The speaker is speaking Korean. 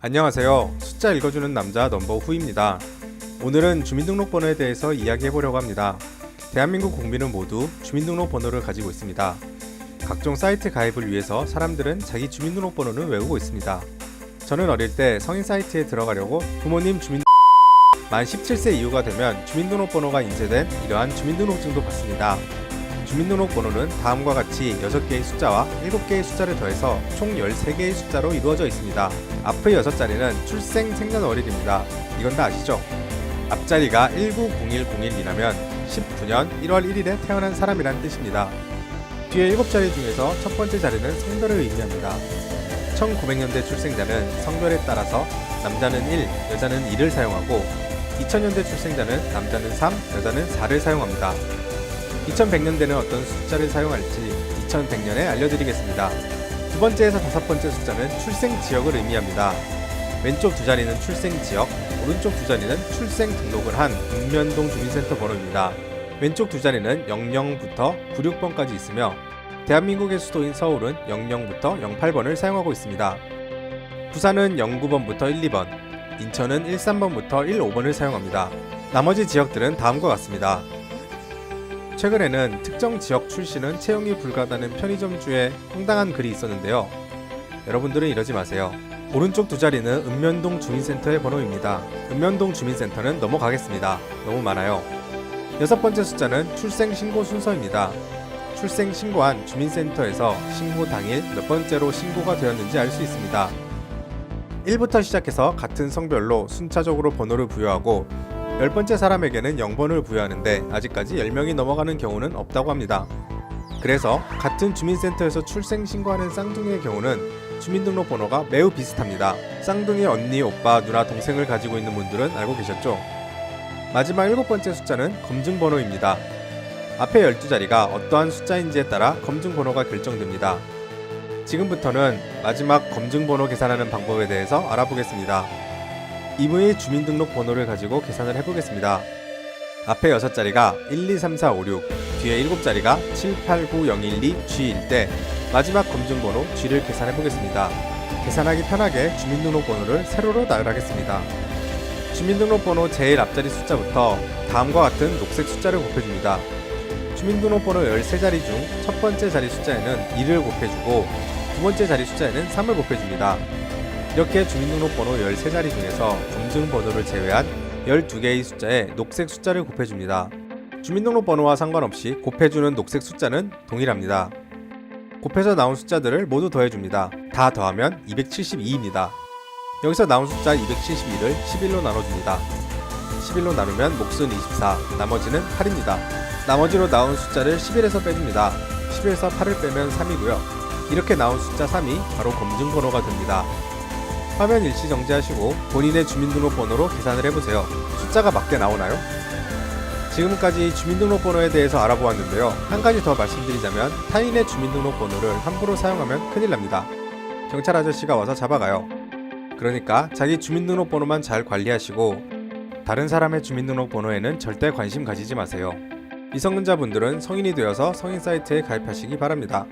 안녕하세요. 숫자 읽어주는 남자 넘버 후입니다. 오늘은 주민등록번호에 대해서 이야기해보려고 합니다. 대한민국 국민은 모두 주민등록번호를 가지고 있습니다. 각종 사이트 가입을 위해서 사람들은 자기 주민등록번호를 외우고 있습니다. 저는 어릴 때 성인 사이트에 들어가려고 부모님 주민 만 17세 이후가 되면 주민등록번호가 인쇄된 이러한 주민등록증도 받습니다. 주민등록번호는 다음과 같이 6개의 숫자와 7개의 숫자를 더해서 총 13개의 숫자로 이루어져 있습니다. 앞의 6자리는 출생 생년월일입니다. 이건 다 아시죠? 앞자리가 190101이라면 19년 1월 1일에 태어난 사람이란 뜻입니다. 뒤에 7자리 중에서 첫 번째 자리는 성별을 의미합니다. 1900년대 출생자는 성별에 따라서 남자는 1, 여자는 2를 사용하고 2000년대 출생자는 남자는 3, 여자는 4를 사용합니다. 2100년대는 어떤 숫자를 사용할지 2100년에 알려드리겠습니다. 두 번째에서 다섯 번째 숫자는 출생 지역을 의미합니다. 왼쪽 두 자리는 출생 지역, 오른쪽 두 자리는 출생 등록을 한 읍면동 주민센터 번호입니다. 왼쪽 두 자리는 00부터 96번까지 있으며 대한민국의 수도인 서울은 00부터 08번을 사용하고 있습니다. 부산은 09번부터 1, 2번, 인천은 13번부터 1, 5번을 사용합니다. 나머지 지역들은 다음과 같습니다. 최근에는 특정 지역 출신은 채용이 불가하다는 편의점주에 황당한 글이 있었는데요. 여러분들은 이러지 마세요. 오른쪽 두 자리는 읍면동 주민센터의 번호입니다. 읍면동 주민센터는 넘어가겠습니다. 너무 많아요. 여섯 번째 숫자는 출생 신고 순서입니다. 출생 신고한 주민센터에서 신고 당일 몇 번째로 신고가 되었는지 알 수 있습니다. 1부터 시작해서 같은 성별로 순차적으로 번호를 부여하고 열 번째 사람에게는 0번을 부여하는데 아직까지 10명이 넘어가는 경우는 없다고 합니다. 그래서 같은 주민센터에서 출생 신고하는 쌍둥이의 경우는 주민등록번호가 매우 비슷합니다. 쌍둥이 언니, 오빠, 누나, 동생을 가지고 있는 분들은 알고 계셨죠? 마지막 일곱 번째 숫자는 검증번호입니다. 앞에 12자리가 어떠한 숫자인지에 따라 검증번호가 결정됩니다. 지금부터는 마지막 검증번호 계산하는 방법에 대해서 알아보겠습니다. 이분의 주민등록번호를 가지고 계산을 해보겠습니다. 앞에 6자리가 1, 2, 3, 4, 5, 6, 뒤에 7자리가 7, 8, 9, 0, 1, 2, G일 때 마지막 검증번호 G를 계산해 보겠습니다. 계산하기 편하게 주민등록번호를 세로로 나열하겠습니다. 주민등록번호 제일 앞자리 숫자부터 다음과 같은 녹색 숫자를 곱해줍니다. 주민등록번호 13자리 중 첫 번째 자리 숫자에는 2를 곱해주고 두 번째 자리 숫자에는 3을 곱해줍니다. 이렇게 주민등록번호 13자리 중에서 검증번호를 제외한 12개의 숫자에 녹색 숫자를 곱해줍니다. 주민등록번호와 상관없이 곱해주는 녹색 숫자는 동일합니다. 곱해서 나온 숫자들을 모두 더해줍니다. 다 더하면 272입니다. 여기서 나온 숫자 272를 11로 나눠줍니다. 11로 나누면 몫은 24, 나머지는 8입니다. 나머지로 나온 숫자를 11에서 빼줍니다. 10에서 8을 빼면 3이고요. 이렇게 나온 숫자 3이 바로 검증번호가 됩니다. 화면 일시 정지하시고 본인의 주민등록번호로 계산을 해보세요. 숫자가 맞게 나오나요? 지금까지 주민등록번호에 대해서 알아보았는데요. 한 가지 더 말씀드리자면 타인의 주민등록번호를 함부로 사용하면 큰일 납니다. 경찰 아저씨가 와서 잡아가요. 그러니까 자기 주민등록번호만 잘 관리하시고 다른 사람의 주민등록번호에는 절대 관심 가지지 마세요. 미성년자분들은 성인이 되어서 성인 사이트에 가입하시기 바랍니다.